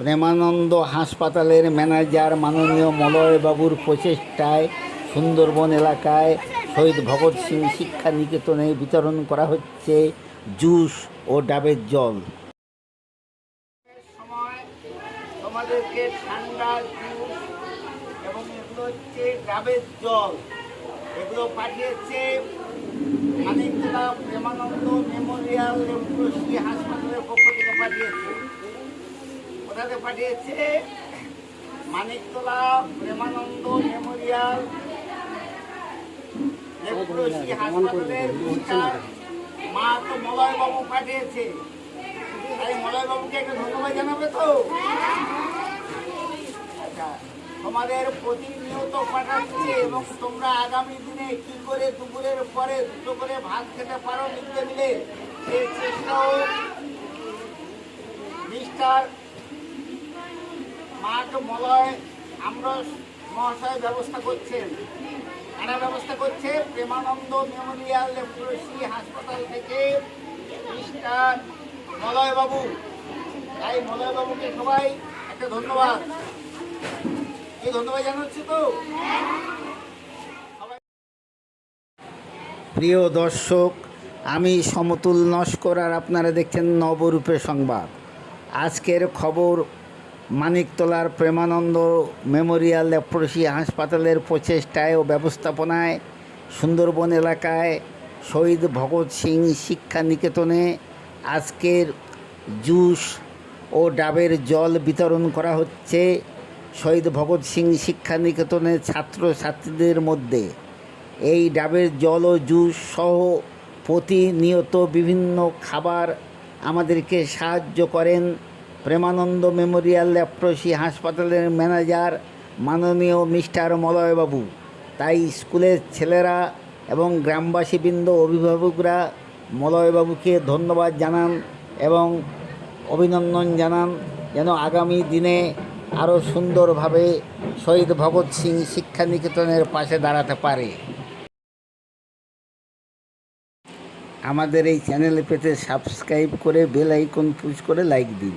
প্রেমানন্দ হাসপাতালের ম্যানেজার মাননীয় মলয়বাবুর প্রচেষ্টায় সুন্দরবন এলাকায় শহীদ ভগৎ সিং শিক্ষা নিকেতনে বিতরণ করা হচ্ছে জুস ও ডাবের জল। তোমাদেরকে ঠান্ডা জুস এবং এগুলো হচ্ছে ডাবের জল। এগুলো পাঠিয়েছে মানিকতলা প্রেমানন্দ মেমোরিয়াল লেপ্রোসি হাসপাতালের পক্ষ থেকে পাঠিয়েছে। কোথাতে পাঠিয়েছে মানিকতলা প্রেমানন্দ মেমোরিয়াল মা তো পাঠিয়েছে। একটা ধন্যবাদ জানাবে তো? আচ্ছা তোমাদের প্রতিনিয়ত পাঠাচ্ছে এবং তোমরা আগামী দিনে কি করে দুপুরের পরে দুটো করে ভাত খেতে পারো ডে মিলে? সেই চেষ্টাও মিস্টার মাঠ মলয়, আমরা মহাশয় ব্যবস্থা করছেন। কারা ব্যবস্থা করছে প্রেমানন্দ মেমোরিয়াল লেপ্রোসি হাসপাতাল থেকে মিস্টার মলয় বাবু তাই মলয় বাবুকে সবাই একটা ধন্যবাদ। এই ধন্যবাদ জানাচ্ছি তো? প্রিয় দর্শক, আমি সমতুল নস্কর আর আপনারা দেখছেন নবরূপে সংবাদ। আজকের খবর মানিকতলার প্রেমানন্দ মেমোরিয়াল লেপ্রসি হাসপাতালের প্রচেষ্টায় ও ব্যবস্থাপনায় সুন্দরবন এলাকায় শহীদ ভগৎ সিং শিক্ষা নিকেতনে আজকের জুস ও ডাবের জল বিতরণ করা হচ্ছে শহীদ ভগৎ সিং শিক্ষা নিকেতনের ছাত্রছাত্রীদের মধ্যে। এই ডাবের জল ও জুস সহ প্রতিনিয়ত বিভিন্ন খাবার আমাদেরকে সাহায্য করেন প্রেমানন্দ মেমোরিয়াল ল্যাপ্রসি হাসপাতালের ম্যানেজার মাননীয় মিস্টার মলয়বাবু। তাই স্কুলের ছেলেরা এবং গ্রামবাসীবৃন্দ অভিভাবকরা মলয়বাবুকে ধন্যবাদ জানান এবং অভিনন্দন জানান যেন আগামী দিনে আরও সুন্দরভাবে শহীদ ভগৎ সিং শিক্ষা নিকেতনের পাশে দাঁড়াতে পারে। আমাদের এই চ্যানেল পেতে সাবস্ক্রাইব করে বেল আইকন পুশ করে লাইক দিন।